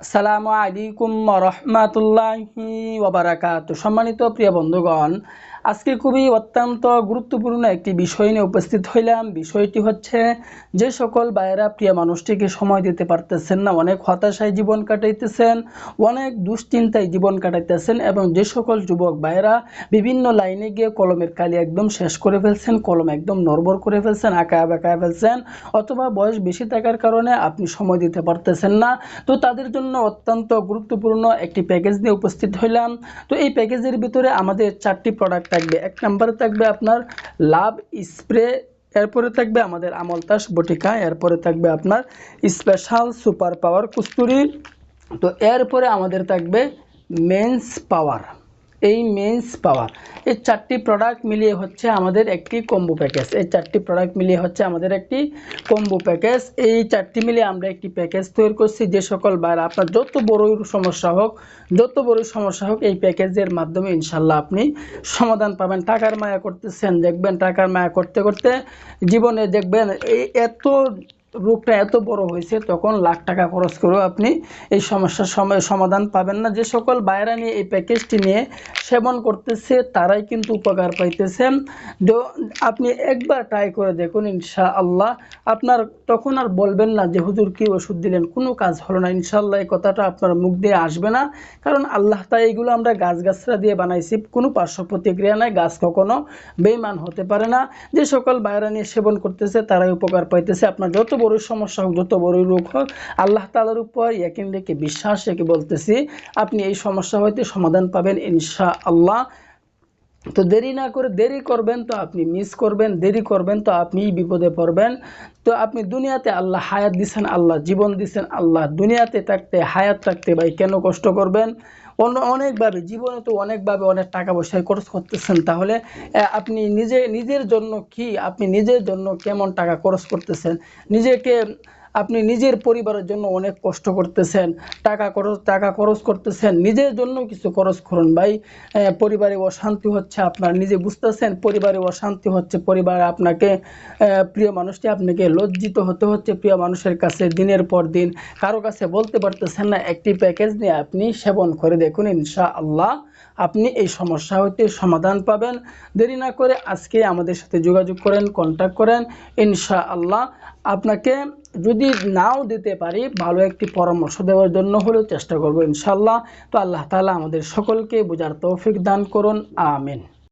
আসসালামু আলাইকুম রহমাতুল্লাহি ওবরাকাত সম্মানিত প্রিয় বন্ধুগণ আজকে খুবই অত্যন্ত গুরুত্বপূর্ণ একটি বিষয় নিয়ে উপস্থিত হইলাম। বিষয়টি হচ্ছে, যে সকল ভাইয়েরা প্রিয় মানুষটিকে সময় দিতে পারতেছেন না, অনেক হতাশায় জীবন কাটাইতেছেন, অনেক দুশ্চিন্তায় জীবন কাটাইতেছেন এবং যে সকল যুবক ভাইয়েরা বিভিন্ন লাইনে গিয়ে কলমের কালি একদম শেষ করে ফেলছেন, কলম একদম নড়বড় করে ফেলছেন আঁকায় বাঁকায় ফেলছেন, অথবা বয়স বেশি থাকার কারণে আপনি সময় দিতে পারতেছেন না, তো তাদের জন্য অত্যন্ত গুরুত্বপূর্ণ একটি প্যাকেজ নিয়ে উপস্থিত হইলাম। তো এই প্যাকেজের ভিতরে আমাদের চারটি প্রোডাক্ট থাকবে। এক নম্বরে থাকবে আপনার লাভ স্প্রে, এরপরে থাকবে আমাদের আমলতাস বটিকা, এরপরে থাকবে আপনার স্পেশাল সুপার পাওয়ার কুস্তুরি। তো এরপরে আমাদের থাকবে মেন্স পাওয়ার এই মেন্স পাওয়ার এই চারটি প্রোডাক্ট মিলিয়ে হচ্ছে আমাদের একটি কম্বো প্যাকেজ এই চারটি প্রোডাক্ট মিলিয়ে হচ্ছে আমাদের একটি কম্বো প্যাকেজ এই চারটি মিলিয়ে আমরা একটি প্যাকেজ তৈরি করছি। যে সকল বাইরে আপনার যত বড়ই সমস্যা হোক, যত বড়ই সমস্যা হোক, এই প্যাকেজের মাধ্যমে ইনশাল্লাহ আপনি সমাধান পাবেন। টাকার মায়া করতেছেন, দেখবেন টাকার মায়া করতে করতে জীবনে দেখবেন এই এত রোগটা এত বড় হয়েছে, তখন লাখ টাকা খরচ করেও আপনি এই সমস্যার সময় সমাধান পাবেন না। যে সকল বাইরা নিয়ে এই প্যাকেজটি নিয়ে সেবন করতেছে, তারাই কিন্তু উপকার পাইতেছেন। আপনি একবার ট্রাই করে দেখুন ইনশা আল্লাহ আপনার তখন আর বলবেন না যে, হুজুর, কি ওষুধ দিলেন? কোনো কাজ হলো না। ইনশাল্লাহ এই কথাটা আপনার মুখ দিয়ে আসবে না। কারণ আল্লাহ তাই এগুলো আমরা গাছগাছরা দিয়ে বানাইছি। কোনো পার্শ্ব প্রতিক্রিয়া নাই। গাছ কখনো বেইমান হতে পারে না। যে সকল বাইরা নিয়ে সেবন করতেছে, তারাই উপকার পাইতেছে। আপনার যত বড় সমস্যা হোক, যত বড় রোগ হোক, আল্লাহ তালার উপর একিন রেখে বিশ্বাস রেখে বলতেছি, আপনি এই সমস্যা হইতে সমাধান পাবেন ইনশা আল্লাহ তো দেরি না করে দেরি করবেন তো আপনি মিস করবেন, দেরি করবেন তো আপনি বিপদে পড়বেন। তো আপনি দুনিয়াতে আল্লাহ হায়াত দিছেন, আল্লাহ জীবন দিচ্ছেন আল্লাহ দুনিয়াতে থাকতে, হায়াত থাকতে ভাই কেন কষ্ট করবেন? অন্য অনেকভাবে, জীবনে তো অনেকভাবে অনেক টাকা পয়সায় খরচ করতেছেন। তাহলে আপনি নিজে, নিজের জন্য কি, আপনি নিজের জন্য কেমন টাকা খরচ করতেছেন? নিজেকে আপনি নিজের পরিবারের জন্য অনেক কষ্ট করতেছেন, টাকা খরচ টাকা খরচ করতেছেন, নিজের জন্য কিছু খরচ করুন ভাই। পরিবারে অশান্তি হচ্ছে, আপনার নিজে বুঝতেছেন, পরিবারে অশান্তি হচ্ছে, পরিবারে আপনাকে প্রিয় মানুষটি আপনাকে লজ্জিত হতে হচ্ছে, প্রিয় মানুষের কাছে দিনের পর দিন। কারও কাছে বলতে পারতেছেন না, একটি প্যাকেজ নিয়ে আপনি সেবন করে দেখুন ইনশা আল্লাহ আপনি এই সমস্যা হইতে সমাধান পাবেন। দেরি না করে আজকে আমাদের সাথে যোগাযোগ করেন কন্ট্যাক্ট করেন ইনশা আল্লাহ আপনাকে যদি নাও দিতে পারি, ভালো একটি পরামর্শ দেওয়ার জন্য হলেও চেষ্টা করব ইনশাল্লাহ। তো আল্লাহ তালা আমাদের সকলকে বোঝার তৌফিক দান করুন, আমিন।